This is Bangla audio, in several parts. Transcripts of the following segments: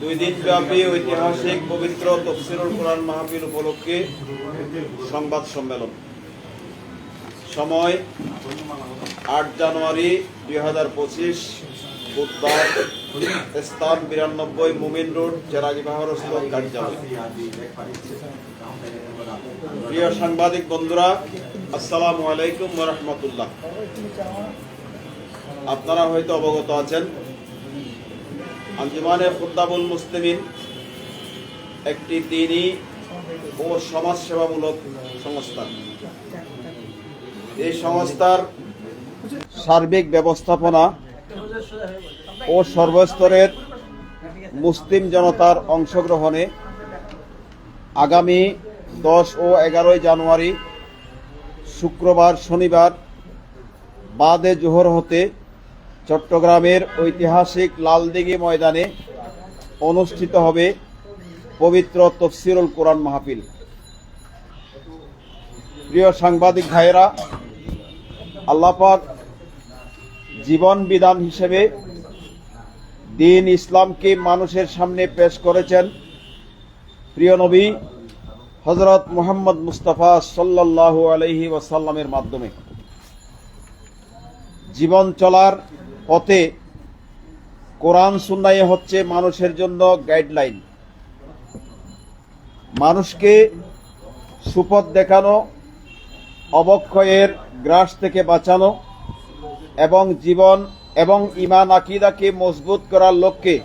দুই দিন ব্যাপী ঐতিহাসিক পবিত্র তফসিরুল কোরআন মাহফিল উপলক্ষে সংবাদ সম্মেলন। সময় আট জানুয়ারি দুই হাজার পঁচিশ, বুধবার, স্থান বিরানব্বই মুমিন রোড চেরাগি বাহরস্থ কার্যালয়। প্রিয় সাংবাদিক বন্ধুরা, আসসালামু আলাইকুম রহমতুল্লাহ। আপনারা হয়তো অবগত আছেন আঞ্জুমানে খুদ্দাবুল মুসলিমিন একটি দিনই ও সমাজসেবামূলক সংস্থা এই সংস্থার সার্বিক ব্যবস্থাপনা ও সর্বস্তরের মুসলিম জনতার অংশগ্রহণে আগামী দশ ও এগারোই জানুয়ারি শুক্রবার শনিবার বাদে জোহর হতে চট্টগ্রামের ঐতিহাসিক লালদিঘি ময়দানে অনুষ্ঠিত হবে পবিত্র তফসিরুল কোরআন মাহফিল। প্রিয় সাংবাদিক ভাইয়েরা, আল্লাপাক জীবন বিধান হিসেবে দিন ইসলামকে মানুষের সামনে পেশ করেছেন প্রিয় নবী হজরত মোহাম্মদ মুস্তাফা সাল্লাল্লাহু আলহি ওয়াসাল্লামের মাধ্যমে। জীবন চলার পথে কোরআন সুন্নাই হচ্ছে মানুষের জন্য গাইডলাইন মানুষকে সুপথ দেখানো, অবক্ষয়ের গ্রাস থেকে বাঁচানো এবং জীবন এবং ইমান আকিদাকে মজবুত করার লক্ষ্যে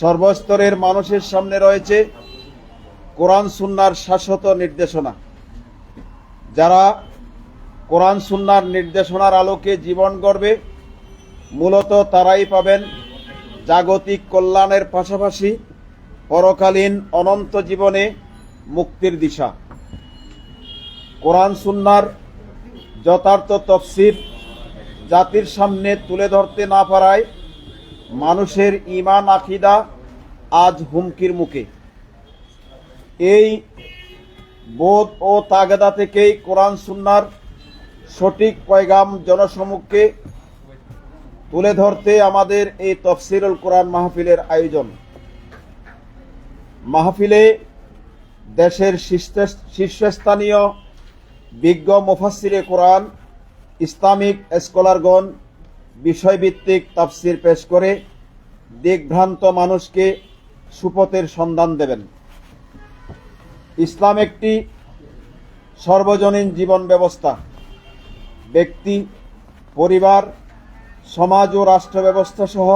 সর্বস্তরের মানুষের সামনে রয়েছে কোরআন সুন্নার শাশ্বত নির্দেশনা। যারা কোরআন সুন্নার নির্দেশনার আলোকে জীবন গড়বে মূলত তারাই পাবেন জাগতিক কল্যাণের পাশাপাশি পরকালীন অনন্ত জীবনে মুক্তির দিশা। কোরআন সুন্নার যথার্থ তফসির জাতির সামনে তুলে ধরতে না পারায় মানুষের ইমান আখিদা আজ হুমকির মুখে। এই বোধ ও তাগেদা থেকেই কোরআন সুন্নার সঠিক পয়গাম জনসমুখে তুলে ধরতে আমাদের এই তফসিরুল কোরআন মাহফিলের আয়োজন। মাহফিলে দেশের শীর্ষ- শীর্ষস্থানীয় বিজ্ঞ মুফাসিরে কোরআন, ইসলামিক স্কলারগণ বিষয়ভিত্তিক তাফসির পেশ করে দিকভ্রান্ত মানুষকে সুপথের সন্ধান দেবেন। ইসলাম একটি সর্বজনীন জীবন ব্যবস্থা। ব্যক্তি, পরিবার সমাজ ও রাষ্ট্র ব্যবস্থা সহ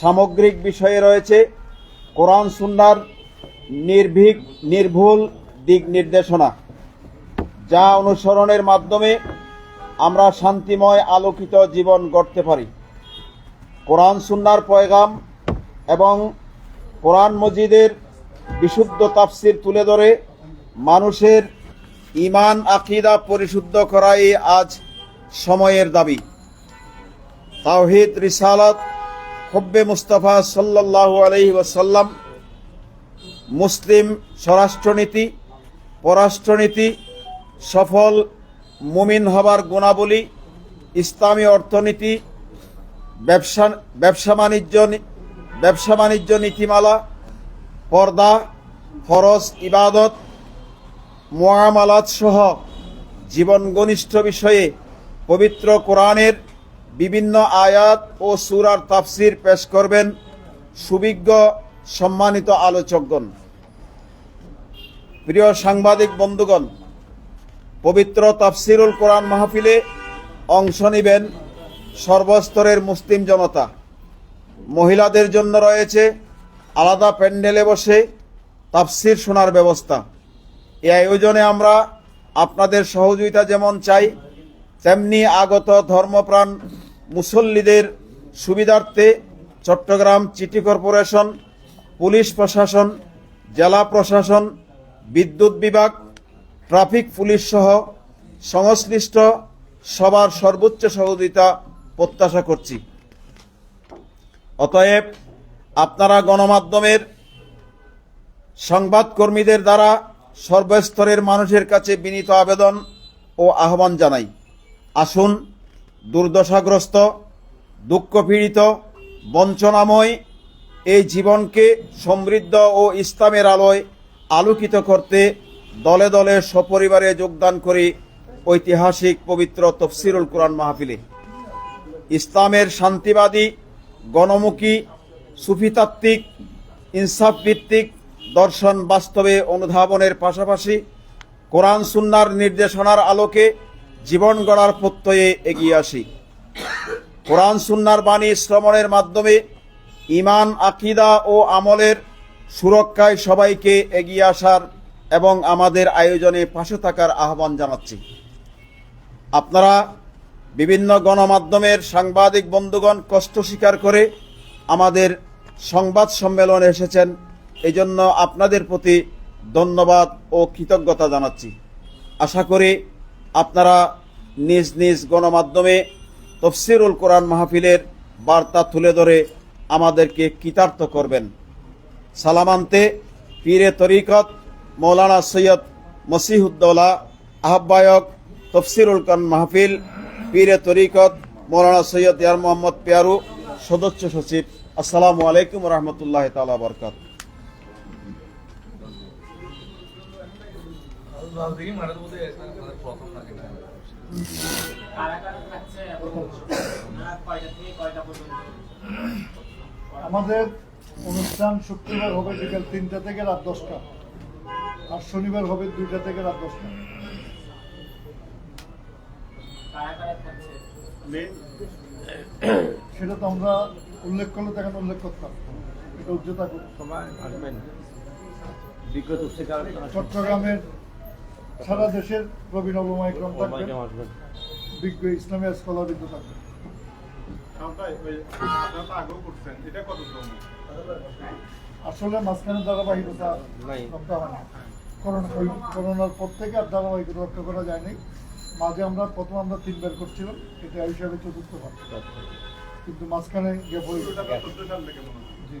সামগ্রিক বিষয়ে রয়েছে কোরআন সুন্নার নির্ভীক, নির্ভুল দিক নির্দেশনা, যা অনুসরণের মাধ্যমে আমরা শান্তিময় আলোকিত জীবন গড়তে পারি। কোরআন সুন্নার পয়গাম এবং কোরআন মজিদের বিশুদ্ধ তাফসির তুলে ধরে মানুষের ইমান আকিদা পরিশুদ্ধ করাই আজ সময়ের দাবি। তাওহিদ, রিসালাত, হব্বে মুস্তাফা আলাইহি ওয়াসাল্লাম, মুসলিম স্বরাষ্ট্রনীতি, পররাষ্ট্রনীতি, সফল মুমিন হবার গুণাবলী, ইসলামী অর্থনীতি, ব্যবসা ব্যবসা বাণিজ্য ব্যবসা বাণিজ্য নীতিমালা, পর্দা, ফরজ, ইবাদত মোয়ামালাত সহ জীবন ঘনিষ্ঠ বিষয়ে পবিত্র কোরআনের বিভিন্ন আয়াত ও সুরার তাফসির পেশ করবেন সুবিজ্ঞ, সম্মানিত আলোচকগণ। প্রিয় সাংবাদিক বন্ধুগণ, পবিত্র তাফসিরুল কোরআন মাহফিলে অংশ নেবেন সর্বস্তরের মুসলিম জনতা। মহিলাদের জন্য রয়েছে আলাদা প্যান্ডেলে বসে তাফসির শোনার ব্যবস্থা। এই আয়োজনে আমরা আপনাদের সহযোগিতা যেমন চাই তেমনি আগত ধর্মপ্রাণ মুসল্লিদের সুবিধার্থে চট্টগ্রাম সিটি কর্পোরেশন, পুলিশ প্রশাসন, জেলা প্রশাসন, বিদ্যুৎ বিভাগ, ট্রাফিক পুলিশ সহ সংশ্লিষ্ট সবার সর্বোচ্চ সহযোগিতা প্রত্যাশা করছি। অতএব আপনারা গণমাধ্যমের সংবাদকর্মীদের দ্বারা সর্বস্তরের মানুষের কাছে বিনীত আবেদন ও আহ্বান জানাই। আসুন, দুর্দশাগ্রস্ত, দুঃখপীড়িত, বঞ্চনাময় এই জীবনকে সমৃদ্ধ ও ইসলামের আলোয় আলোকিত করতে দলে দলে সপরিবারে যোগদান করি ঐতিহাসিক পবিত্র তফসিরুল কোরআন মাহফিলে। ইসলামের শান্তিবাদী, গণমুখী, সুফিতাত্ত্বিক ইনসাফ ভিত্তিক দর্শন বাস্তবে অনুধাবনের পাশাপাশি কোরআন সুন্নার নির্দেশনার আলোকে জীবন গড়ার প্রত্যয়ে এগিয়ে আসি। কোরআন সুন্নার বাণী শ্রমণের মাধ্যমে ইমান আকিদা ও আমলের সুরক্ষায় সবাইকে এগিয়ে আসার এবং আমাদের আয়োজনে পাশে থাকার আহ্বান জানাচ্ছি। আপনারা বিভিন্ন গণমাধ্যমের সাংবাদিক বন্ধুগণ কষ্ট স্বীকার করে আমাদের সংবাদ সম্মেলনে এসেছেন। এই জন্য আপনাদের প্রতি ধন্যবাদ ও কৃতজ্ঞতা জানাচ্ছি। আশা করি আপনারা নিজ নিজ গণমাধ্যমে তফসিরুল কোরআন মাহফিলের বার্তা তুলে ধরে আমাদেরকে কৃতার্থ করবেন। সালামান্তে পীরে তরিকত মৌলানা সৈয়দ মসিহুদ্দৌলা, আহ্বায়ক তফসিরুল কোরআন মাহফিল, পীরে তরিকত মৌলানা সৈয়দ ইয়ার মোহাম্মদ পেয়ারু, সদস্য সচিব। আসসালামু আলাইকুম রহমতুল্লাহ তালা বরকাত আমাদের অনুষ্ঠান শুক্রবার হবে বিকাল তিনটা থেকে রাত দশটা। আর শনিবার হবে দুইটা থেকে রাত দশটা। সেটা তো আমরা উল্লেখ করলে তখন উল্লেখ করতাম। এটা উচ্চতা করি। সবাই আসবেন। চট্টগ্রামের সারা দেশের প্রবীণ অবমাইক্রম থাকবেন। বিজ্ঞ ইসলামী স্কলারিত থাকবেন। আসলে মাঝখানে ধারাবাহিকতা নাই। রক্ষা হয় না করোনা করোনার পর থেকে আর ধারাবাহিকতা রক্ষা করা যায়নি। মাঝে আমরা প্রথম আমরা তিনবার করছিলাম। এটা হিসাবে চতুর্থ বার। কিন্তু মাঝখানে গ্যাপ হয়ে। গেছে। জি।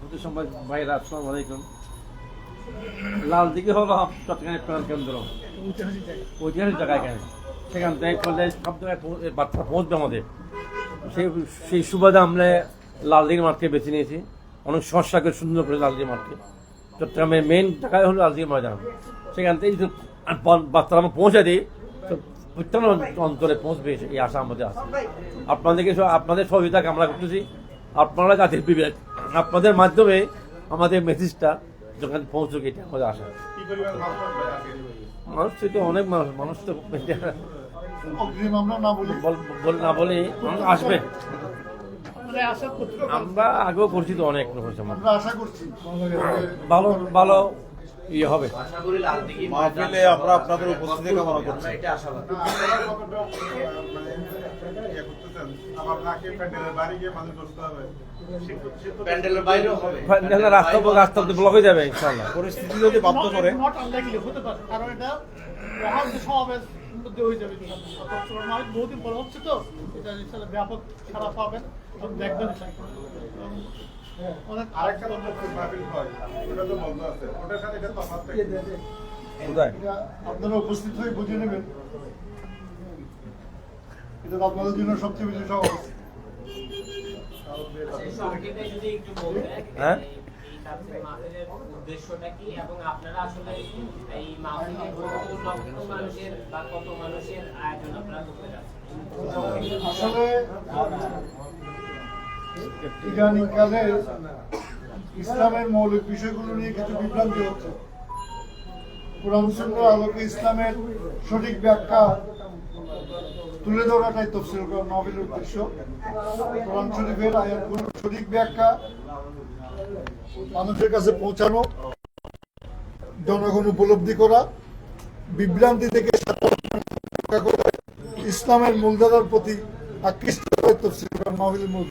আসসালামু আলাইকুম। লাল দিঘি হলো চট্টগ্রামের প্রধান কেন্দ্র। ঐতিহাসিক জায়গা এখানে সেখান থেকে সব জায়গায় বার্তা পৌঁছবে আমাদের। সেই সেই সুবাদে আমরা লাল মাঠকে বেছে নিয়েছি। অনেক সমস্যা করে সুন্দর করে লাল দিঘি মাঠকে। চট্টগ্রামের মেন জায়গায় হলো লাল ময়দান। সেখান থেকে যদি বার্তা আমরা পৌঁছে দিই, তো প্রত্যেক অঞ্চলে পৌঁছবে, এই আশা আমাদের আছে। আপনাদেরকে আপনাদের সহযোগিতা কামনা করতেছি। আপনারা জাতির বিবেক আপনাদের মাধ্যমে আমাদের মেসেজটা যখন পৌঁছুক এটা আমাদের আশা? মানুষ তো অনেক মানুষ মানুষ তো না বলি। বল- বল- না বলে মানুষ আসবে। আমরা আগেও করছি তো অনেক করছি আমরা। আমরা আশা করছি। ভালো ভালো ইয়ে হবে। আমরা আপনাদের উপস্থিতি কামনা করছি। ইয়ে করতেছেন? আবার নাকি প্যান্ডেলের বাড়ি গিয়ে মানুষ বসতে হবে? শীত- শীত তো- প্যান্ডেলের বাইরেও হবে ফাইনালে রাস্তা রাস্তা ব্লক হয়ে যাবে ইনশাল্লাহ পরিস্থিতি যদি বাধ্য করে নট আনলাইকলি হতে পারে কারণ এটা মহান সমাবেশ মধ্যে হয়ে যাবে বহুদিন পরে হচ্ছে তো এটা ইনশাল্লাহ ব্যাপক সারা পাবেন এবং দেখবেন অনেক আরেকটা তো মাহফিল হয়, ওটা তো বন্ধ আছে। ওটার সাথে এটা তফাৎ কি? আপনারা উপস্থিত হয়ে বুঝে নেবেন এটা তো আপনাদের জন্য সবচেয়ে বেশি সহজ। হ্যাঁ? এই তাফসীর মাহফিলের উদ্দেশ্যটা কি এবং আপনারা আসলে এই মাহফিলে কত মানুষের বা কত মানুষের আয়োজন আপনারা করতে যাচ্ছেন? আসলে ইদানিংকালে ইসলামের মৌলিক বিষয়গুলো নিয়ে কিছু বিভ্রান্তি হচ্ছে। কোরআন সুন্দর আলোকে ইসলামের সঠিক ব্যাখ্যা তুলে ধরাটাই তফসিল নভেলের উদ্দেশ্য। কোরআন শরীফের আয়াতগুলোর সঠিক ব্যাখ্যা মানুষের কাছে পৌঁছানো, জনগণ উপলব্ধি করা, বিভ্রান্তি থেকে করে, ইসলামের মূলধারার প্রতি আকৃষ্ট হয়ে তফসিল মাহফিলের মূল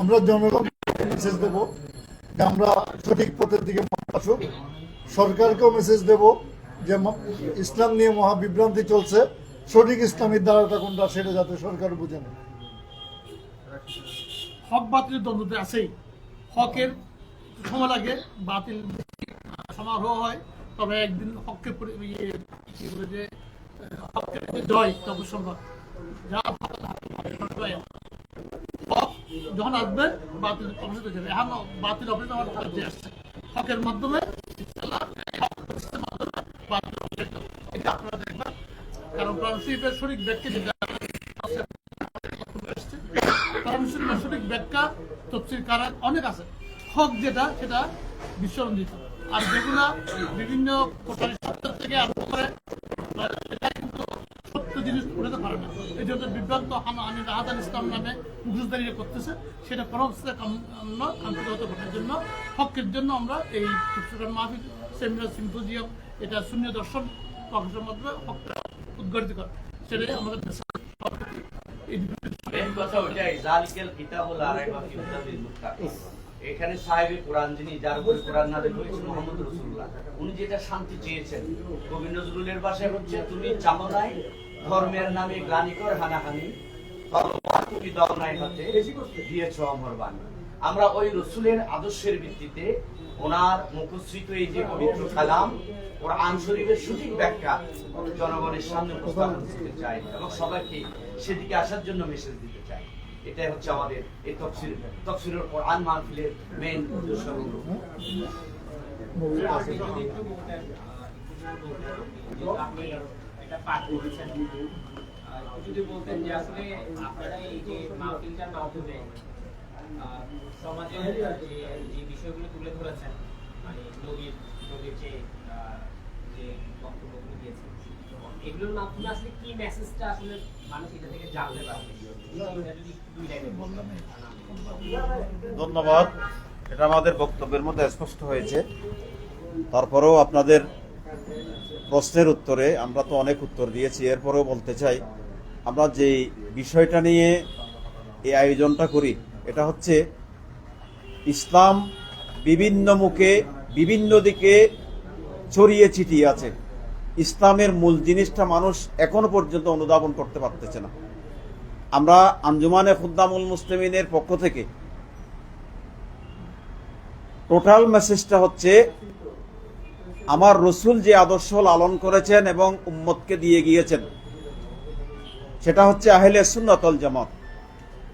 আমরা কোনো জনগণ মেসেজ দেব যে আমরা সঠিক পথের দিকে সরকারকেও মেসেজ দেব যে ইসলাম নিয়ে মহাবিভ্রান্তি চলছে। সঠিক ইসলামী দ্বারাটা কোনটা সেটা যাতে সরকার বুঝে নেয়। হক বাতিলের দ্বন্দ্বতে আছেই। হকের সময় লাগে, বাতিল সমারোহ হয়, তবে একদিন পরি- ইয়ে যে যে জয় তবে সম্ভব যখন আসবে, বাতিল হয়ে যাবে। এখন বাতিল অবশ্যই আমার আসছে হকের মাধ্যমে ব্যাখ্যা অনেক আছে। হক যেটা, সেটা বিশ্বরঞ্জিত আর যেগুলা বিভিন্ন থেকে আরম্ভ করে এটা কিন্তু সত্য জিনিস উঠাতে পারে না। এই জন্য বিভ্রান্ত হানাহানি রাহাদান ইসলাম নামে মুখোশদারি করতেছে। সেটা কোনো না। এই জন্য হকের জন্য আমরা এই মাহফিল সেমিনার সিম্পোজিয়াম এটা শূন্য দর্শন প্রকাশের মাধ্যমে হকটা উদ্ঘাটিত করে। সেটাই আমাদের কথা ওটাই জালিকাল কিতাবুল এখানে সাহেব কোরআন যিনি যার উপরে কোরআন নাযিল হয়েছে মুহাম্মদ রাসূলুল্লাহ উনি যেটা শান্তি চেয়েছেন কবি নজরুলের ভাষায় হচ্ছে তুমি চাও নাই ধর্মের নামে গ্লানি কর হানাহানি তুমি দাও নাই হাতে দিয়েছ অমর বাণী। আমরা ওই রসুলের আদর্শের ভিত্তিতে ওনার মুখশ্রিত এই যে পবিত্র কালাম কোরআন শরীফের সঠিক ব্যাখ্যা জনগণের সামনে উপস্থাপন করতে চাই এবং সবাইকে সেদিকে আসার জন্য মেসেজ দিতে চাই। এটাই হচ্ছে আমাদের এই তফসিল তফসিলের কোরআন মাহফিলের মেইন উদ্দেশ্য একটু যদি বলতেন যে আসলে আপনারা এই যে মাহফিলটার মাধ্যমে সমাজের যে বিষয়গুলো তুলে ধরেছেন মানে যে যে বক্তব্যগুলো দিয়েছেন, এগুলোর মাধ্যমে আসলে কি মেসেজটা আসলে মানুষ এটা থেকে জানতে পারবে? ধন্যবাদ। এটা আমাদের বক্তব্যের মধ্যে স্পষ্ট হয়েছে। তারপরেও আপনাদের প্রশ্নের উত্তরে আমরা তো অনেক উত্তর দিয়েছি, এরপরেও বলতে চাই, আমরা যে বিষয়টা নিয়ে এই আয়োজনটা করি, এটা হচ্ছে ইসলাম বিভিন্ন মুখে বিভিন্ন দিকে ছড়িয়ে ছিটিয়ে আছে। ইসলামের মূল জিনিসটা মানুষ এখনও পর্যন্ত অনুধাবন করতে পারতেছে না। আমরা আঞ্জুমানে খুদ্দামুল মুসলিমিনের পক্ষ থেকে টোটাল মেসেজটা হচ্ছে আমার রসুল যে আদর্শ লালন করেছেন এবং উম্মতকে দিয়ে গিয়েছেন, সেটা হচ্ছে আহলে সুন্নত ওয়াল জামাত।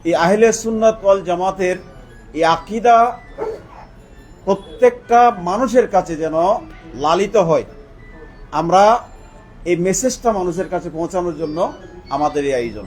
এই আহলে সুন্নত ওয়াল জামাতের এই আকিদা প্রত্যেকটা মানুষের কাছে যেন লালিত হয়। আমরা এই মেসেজটা মানুষের কাছে পৌঁছানোর জন্য আমাদের এই আয়োজন।